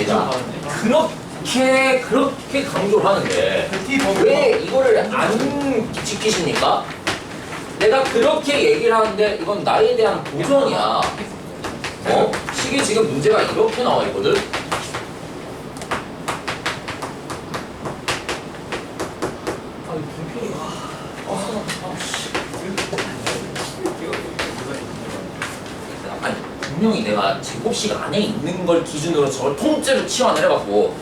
되잖아. 그렇게 그렇게 강조를 하는데 왜 이거를 안 지키십니까? 내가 그렇게 얘기를 하는데 이건 나에 대한 도전이야. 어? 시계 지금 문제가 이렇게 나와 있거든. 아니 분필이 아, 아, 씨. 아니 분명히 내가 제곱식 안에 있는 걸 기준으로 저걸 통째로 치환을 해갖고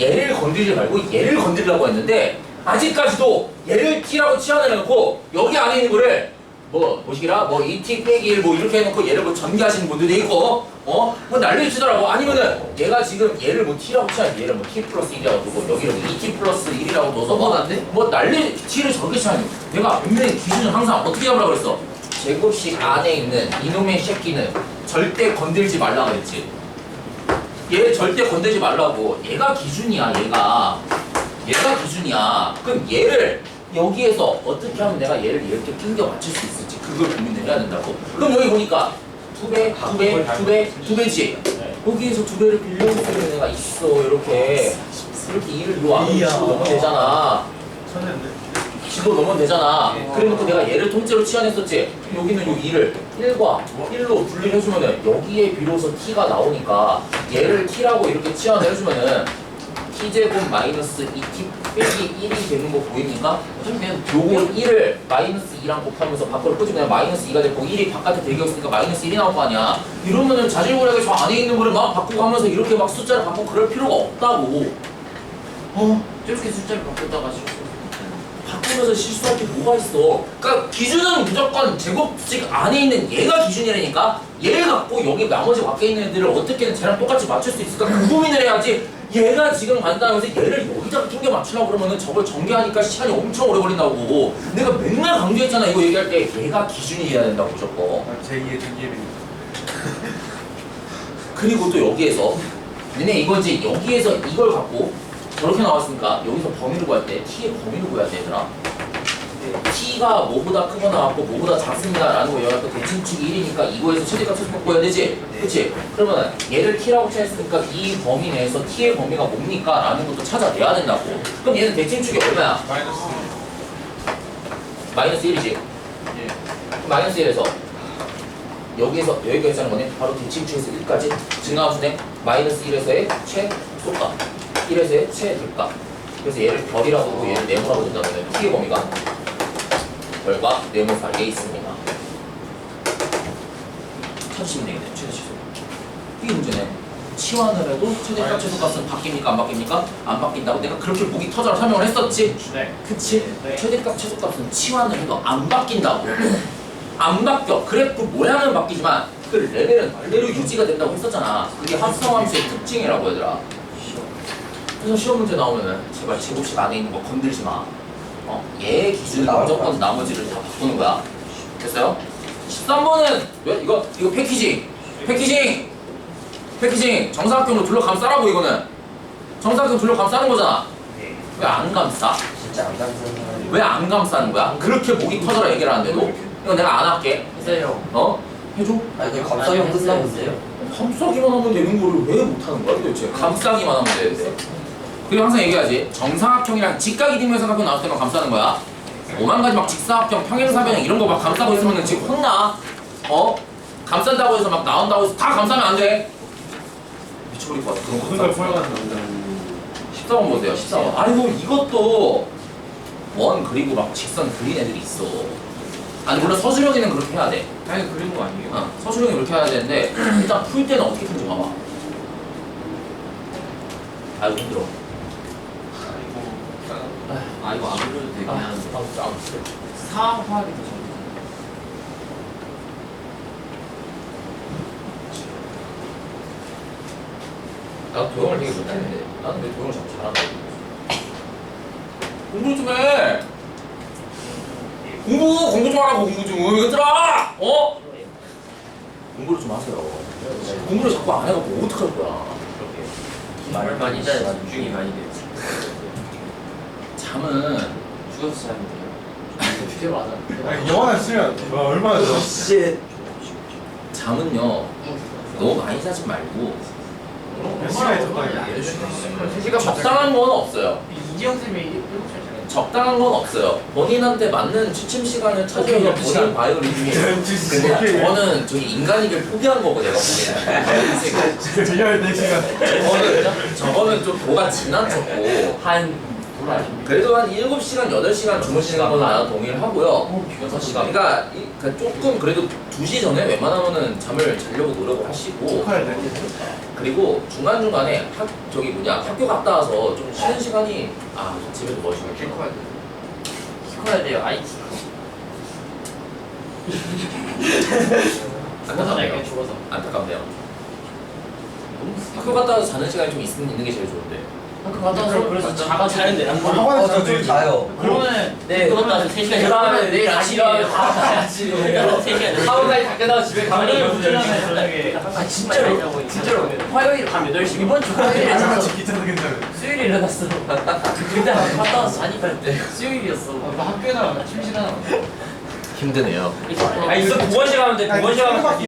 얘를 건드리지 말고 얘를 건드리려고 했는데 아직까지도 얘를 t라고 치환을 해놓고 여기 안에 있는 거를 뭐 보시기라? 뭐 2t 빼기 1뭐 이렇게 해놓고 얘를 뭐 전개하시는 분들도 있고 어 뭐 난리치더라고. 아니면은 얘가 지금 얘를 뭐 t라고 치환 얘를 뭐 t 플러스 1이라고 두고 여기를 뭐 2t 플러스 1이라고 둬서 뭐? 뭐 난리 t를 저렇게 치환해 내가 분명히 기준을 항상 어떻게 잡으라 그랬어 제곱식 안에 있는 이놈의 새끼는 절대 건들지 말라 그랬지. 얘 절대 건들지 말라고. 얘가 기준이야 얘가. 얘가 기준이야. 그럼 얘를 여기에서 어떻게 하면 내가 얘를 이렇게 낑겨 맞출 수 있을지 그걸 고민을 해야 된다고. 그럼 여기 보니까 두 배, 두 배, 두 배, 두 배지. 여기에서 두 배를 빌려줄 내가 있어 이렇게. 이렇게 일을 요 안으로 이야. 집어 넣으면 되잖아. 천연데 집어 넣으면 되잖아 네. 그래놓고 내가 얘를 통째로 치환했었지 여기는 요 2를 1과 1로 분리를 해주면은 여기에 비로소 t가 나오니까 얘를 t라고 이렇게 치환을 해주면은 t제곱 마이너스 2t 빼기 1이 되는 거 보입니까? 그러면 요거 1을 마이너스 2랑 곱하면서 밖으로 끄집으면 마이너스 2가 되고 1이 바깥에 대겨 있으니까 마이너스 1이 나올 거 아니야 이러면은 자질구레하게 저 안에 있는 거를 막 바꾸고 하면서 이렇게 막 숫자를 바꾸고 그럴 필요가 없다고 어? 저렇게 숫자를 바꾸다가 실수. 바꾸면서 실수할 게 뭐가 있어? 그러니까 기준은 무조건 제곱식 안에 있는 얘가 기준이라니까. 얘를 갖고 여기 나머지 밖에 있는 애들을 어떻게든 쟤랑 똑같이 맞출 수 있을까? 그 고민을 해야지. 얘가 지금 간다면서 얘를 여기다가 튕겨 맞추려고 그러면은 저걸 전개하니까 시간이 엄청 오래 걸린다고. 내가 맨날 강조했잖아. 이거 얘기할 때 얘가 기준이어야 된다고 무조건. 제2의 등기비 그리고 또 여기에서 너네 이거지 여기에서 이걸 갖고 저렇게 나왔으니까 여기서 범위를 구할 때 t의 범위를 구해야 되더라 t가 뭐보다 크거나 같고 뭐보다 작습니다 라는 거또 대칭축이 1이니까 이거에서 최대값 최소값 구해야 되지 그치? 그러면 얘를 t라고 쳤으니까 이 범위 내에서 t의 범위가 뭡니까? 라는 것도 찾아내야 된다고 그럼 얘는 대칭축이 얼마야? 마이너스 마이너스 1이지 예. 마이너스 1에서 여기에서 여기까지 하는 거네. 바로 대칭축에서 1까지. 증가함수네 마이너스 1에서의 최소값 1에서의 최대값 그래서 얘를 별이라고 하고 얘를 네모라고 준다면 t의 범위가 별과 네모 사이에 있습니다. 찾으시면 되겠네. 최대 최소. 이게 문제네. 치환을 해도 최대값 최소값은 바뀝니까? 안 바뀝니까? 안 바뀐다고 내가 그렇게 목이 터져라 설명을 했었지? 네. 그치? 네. 최대값 최소값은 치환을 해도 안 바뀐다고 안 바뀌어 그래프 모양은 바뀌지만 그 레벨은 그대로 유지가 된다고 했었잖아 그게 합성함수의 특징이라고 얘들아 그래서 시험 문제 나오면은 제발 제곱식 안에 있는 거 건들지 마 어? 얘 기준으로 무조건 나머지를 다 바꾸는 거야 됐어요? 13번은 왜 이거 이거 패키징 패키징 패키징 정사각형으로 둘러 감싸라고 이거는 정사각형 둘러 감싸는 거잖아 왜 안 감싸? 진짜 안 감사합니다. 왜안 감싸는 거야? 그렇게 목이 터져라 얘기를 하는데도 이거 내가 안 할게. 해세요. 어? 해줘? 아니 그 감사형 끝나고 있어요. 감싸기만 하면 되는 거를 왜 못하는 거야 도대체? 감싸기만 하면 되는데 그리고 항상 얘기하지. 정사각형이랑 직각이등변 삼각형 나올 때만 감싸는 거야. 오만 가지 막 직사각형 평행사변형 이런 거 막 감싸고 있으면 지금 혼나. 어? 감싼다고 해서 막 나온다고 해서 다 감싸면 안 돼. 미쳐버릴 것 같아. 그런 거 모든 걸 감싸고 포용하는 남자. 14번 보세요 14번. 아이고 이것도 원 그리고 막 직선 그린 애들이 있어 아니 물론 서술형이는 그렇게 해야 돼. 당연히 그린 거 아니에요? 어, 서술형이 그렇게 해야 되는데 일단 풀 때는 어떻게 풀지 봐봐. 아이고 힘들어. 아 이거 안 그려도 되긴 아, 하는데. 아, 아, 사화하기 더 좋은 나도 도형을 되게 못했는데. 나는 내 도형을 참 잘한다 공부 좀 해 공부 공부 좀 하라고 공부 좀 얘들아 어? 공부를 좀 하세요 공부를 자꾸 안 해갖고 어떡할 거야 말을 많이 자 중이 많이 돼요. 잠은 죽어서 자면 돼요. 주제 맞아 아니 영화나 쓰면 와 얼마나 좋아 씨. 잠은요 너무 많이 자지 말고 몇 시간 시간이 적당해. 그러니까 적당한 건 없어요. 이지영 쌤이 7시간 적당한 건 없어요. 본인한테 맞는 취침 시간을 찾아서 오케이, 본인 바이오 리듬이. 근데 오케이. 저는 저기 인간이길 포기한 거고 내가 보기에는. 제열 4시간. 저거는 저거는 좀 도가 지난 쳤고 한 그래도 한 7시간, 8시간 주무시는 거는 나는 동의를 하고요. 6시간 그러니까, 이- 그러니까 조금 그래도 2시 전에 웬만하면은 잠을 자려고 노력을 하시고. 그리고 중간중간에 학, 저기 뭐냐 학교 갔다 와서 좀 쉬는 시간이 아 집에도 멋있게 키 커야 돼. 키 커야 돼요. 아이 키 안타깝네요. 죽어서. 안타깝네요. 학교 갔다 와서 자는 시간이 좀 있는 게 제일 좋은데. 학교 갔다 와서 그래서 자가 자는데 안 보여 학원에서 어, 저좀 자요. 그러면 네. 그러면 3시간 그다음에 내일 다시 일어나면 다 가야지. 3시간 하루까지 다 끝나고 집에 가면 운전하면 저녁에 아 진짜로? 진짜로? 화요일 밤 8시? 이번 주 화요일에 자서 귀찮아 괜찮아. 수요일에 일어났어. 근데 갔다 와서 자니까 수요일이었어. 학교에다가 침실하나 힘드네요. 아 있어 보건실 가면 돼. 보건실 가면